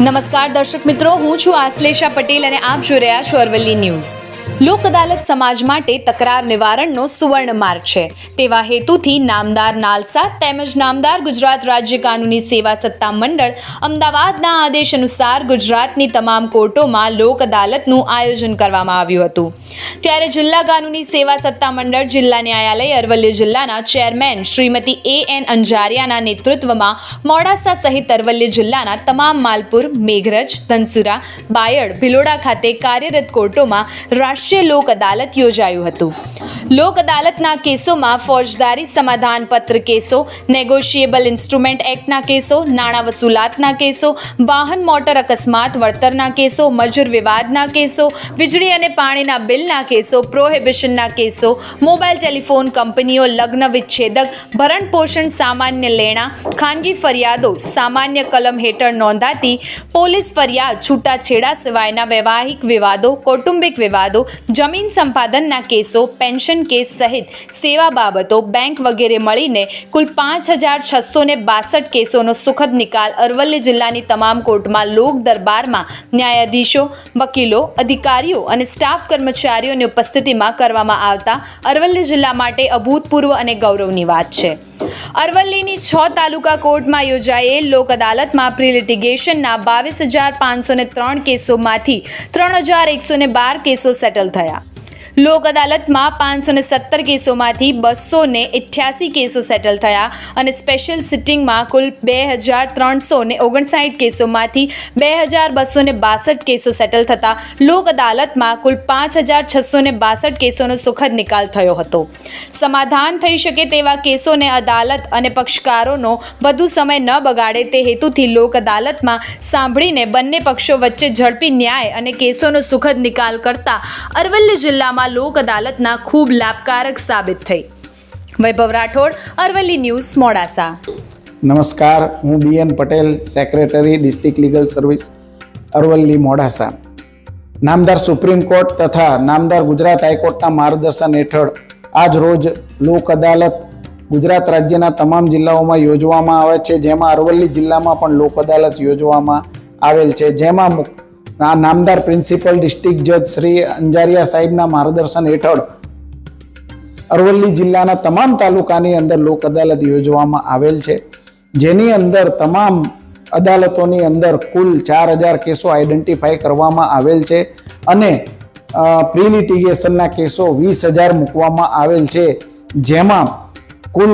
નમસ્કાર દર્શક મિત્રો, હું છું આશ્લેષા પટેલ અને આપ જોઈ રહ્યા છો અરવલ્લી ન્યૂઝ. લોક અદાલત સમાજ માટે તકરાર નિવારણનો સુવર્ણ માર્ગ છે. તેવા હેતુથી નામદાર નાલસા તેમજ નામદાર ગુજરાત રાજ્ય કાનૂની સેવા સત્તા મંડળ અમદાવાદના આદેશ અનુસાર ગુજરાતની તમામ કોર્ટોમાં લોક અદાલતનું આયોજન કરવામાં આવ્યું હતું. ત્યારે જિલ્લા કાનૂની સેવા સત્તા જિલ્લા ન્યાયાલય અરવલ્લી જિલ્લાના ચેરમેન શ્રીમતી એ એન અંજારિયાના નેતૃત્વમાં મોડાસા સહિત અરવલ્લી જિલ્લાના તમામ માલપુર, મેઘરજ, ધનસુરા, બાયડ, ભિલોડા ખાતે કાર્યરત કોર્ટોમાં રાષ્ટ્રીય લોક અદાલત યોજાયું હતું. લોક અદાલતના કેસોમાં ફોજદારી સમાધાન પત્ર કેસો, નેગોશિયેબલ ઇન્સ્ટ્રુમેન્ટ એક્ટના કેસો, નાણાં વસૂલાતના કેસો, વાહન મોટર અકસ્માત, વળતરના કેસો, મજૂર વિવાદના કેસો, વીજળી અને પાણીના બિલના કેસો પ્રોહિબિશનના કેસો મોબાઈલ ટેલિફોન કંપનીઓ, લગ્ન વિચ્છેદક, ભરણ પોષણ સામાન્ય લેણા, ખાનગી ફરિયાદો, સામાન્ય કલમ હેઠળ નોંધાતી, પોલીસ ફરિયાદ, છૂટાછેડા સિવાયના વૈવાહિક વિવાદો, કૌટુંબિક વિવાદો, જમીન સંપાદનના કેસો, પેન્શન કેસ સહિત સેવા બાબતો બેંક વગેરે મળીને કુલ પાંચ હજાર છસો ને બાસઠ કેસોનો સુખદ નિકાલ અરવલ્લી જિલ્લાની તમામ કોર્ટમાં લોક દરબારમાં ન્યાયાધીશો, વકીલો, અધિકારીઓ અને સ્ટાફ કર્મચારીઓની ઉપસ્થિતિમાં કરવામાં આવતા અરવલ્લી જિલ્લા માટે અભૂતપૂર્વ અને ગૌરવની વાત છે. અરવલ્લીની છ તાલુકા કોર્ટમાં યોજાયેલ લોક અદાલતમાં પ્રી લિટિગેશનના બાવીસ હજાર પાંચસો ને ત્રણ કેસોમાંથી ત્રણ હજાર એકસો ને બાર કેસો સેટલ થયા. લોક અદાલતમાં પાંચસો ને સત્તર કેસોમાંથી બસો ને અઠ્યાસી કેસો સેટલ થયા અને સ્પેશિયલ સિટિંગમાં કુલ બે હજાર ત્રણસો ને ઓગણસાઠ કેસોમાંથી બે હજાર બસો ને બાસઠ કેસો સેટલ થતાં લોક અદાલતમાં કુલ પાંચ હજાર છસો ને બાસઠ કેસોનો સુખદ નિકાલ થયો હતો. સમાધાન થઈ શકે તેવા કેસોને અદાલત અને પક્ષકારોનો વધુ સમય ન બગાડે તે હેતુથી લોક અદાલતમાં સાંભળીને બંને પક્ષો વચ્ચે ઝડપી ન્યાય અને કેસોનો સુખદ નિકાલ કરતા અરવલ્લી જિલ્લામાં લોક અદાલતના ખૂબ લાભકારક સાબિત થઈ. વૈભવ રાઠોડ, અરવલ્લી ન્યૂઝ, મોડાસા. નમસ્કાર, હું B N Patel, secretary, district legal service, Aravalli, Modasa. નામદાર સુપ્રીમ કોર્ટ તથા નામદાર ગુજરાત હાઈકોર્ટના માર્ગદર્શન હેઠળ આજ રોજ લોક અદાલત ગુજરાત રાજ્યના તમામ જિલ્લાઓમાં યોજવામાં આવે છે. જેમાં અરવલ્લી જિલ્લામાં પણ લોક અદાલત યોજવામાં આવેલ છે. જેમાં આ નામદાર પ્રિન્સિપલ ડિસ્ટ્રિક્ટ જજ શ્રી અંજારિયા સાહેબના માર્ગદર્શન હેઠળ અરવલ્લી જિલ્લાના તમામ તાલુકાની અંદર લોક અદાલત યોજવામાં આવેલ છે. જેની અંદર તમામ અદાલતોની અંદર કુલ ચાર હજાર કેસો આઈડેન્ટિફાઈ કરવામાં આવેલ છે અને પ્રિલિટિગેશનના કેસો વીસ હજાર મૂકવામાં આવેલ છે. જેમાં કુલ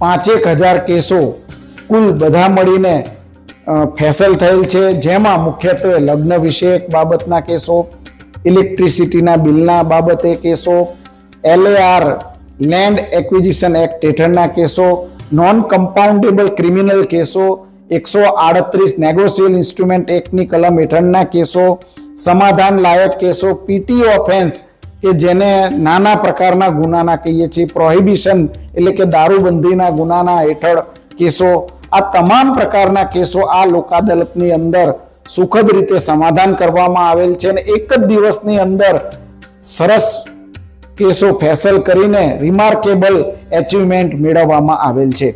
પાંચેક હજાર કેસો કુલ બધા મળીને ફેસલ થયેલ છે. જેમાં મુખ્યત્વે લગ્ન વિષયક બાબતના કેસો, ઇલેક્ટ્રિસિટીના બિલના બાબતે કેસો, એલએઆર, લેન્ડ એક્વિઝિશન એક્ટ હેઠળના કેસો નોન કમ્પાઉન્ડેબલ ક્રિમિનલ કેસો, એકસો આડત્રીસ નેગોશિયલ ઇન્સ્ટ્રુમેન્ટ એક્ટની કલમ હેઠળના કેસો, સમાધાન લાયક કેસો પીટી ઓફેન્સ, કે જેને નાના પ્રકારના ગુનાના કહીએ છીએ, પ્રોહિબિશન એટલે કે દારૂબંધીના ગુનાના હેઠળ કેસો આ તમામ પ્રકારના કેસો આ લોક અદાલતની અંદર સુખદ રીતે સમાધાન કરવામાં આવેલ છે અને એક જ દિવસની અંદર સરસ કેસો ફેસલ કરીને રિમાર્કેબલ એચિવમેન્ટ મેળવવામાં આવેલ છે.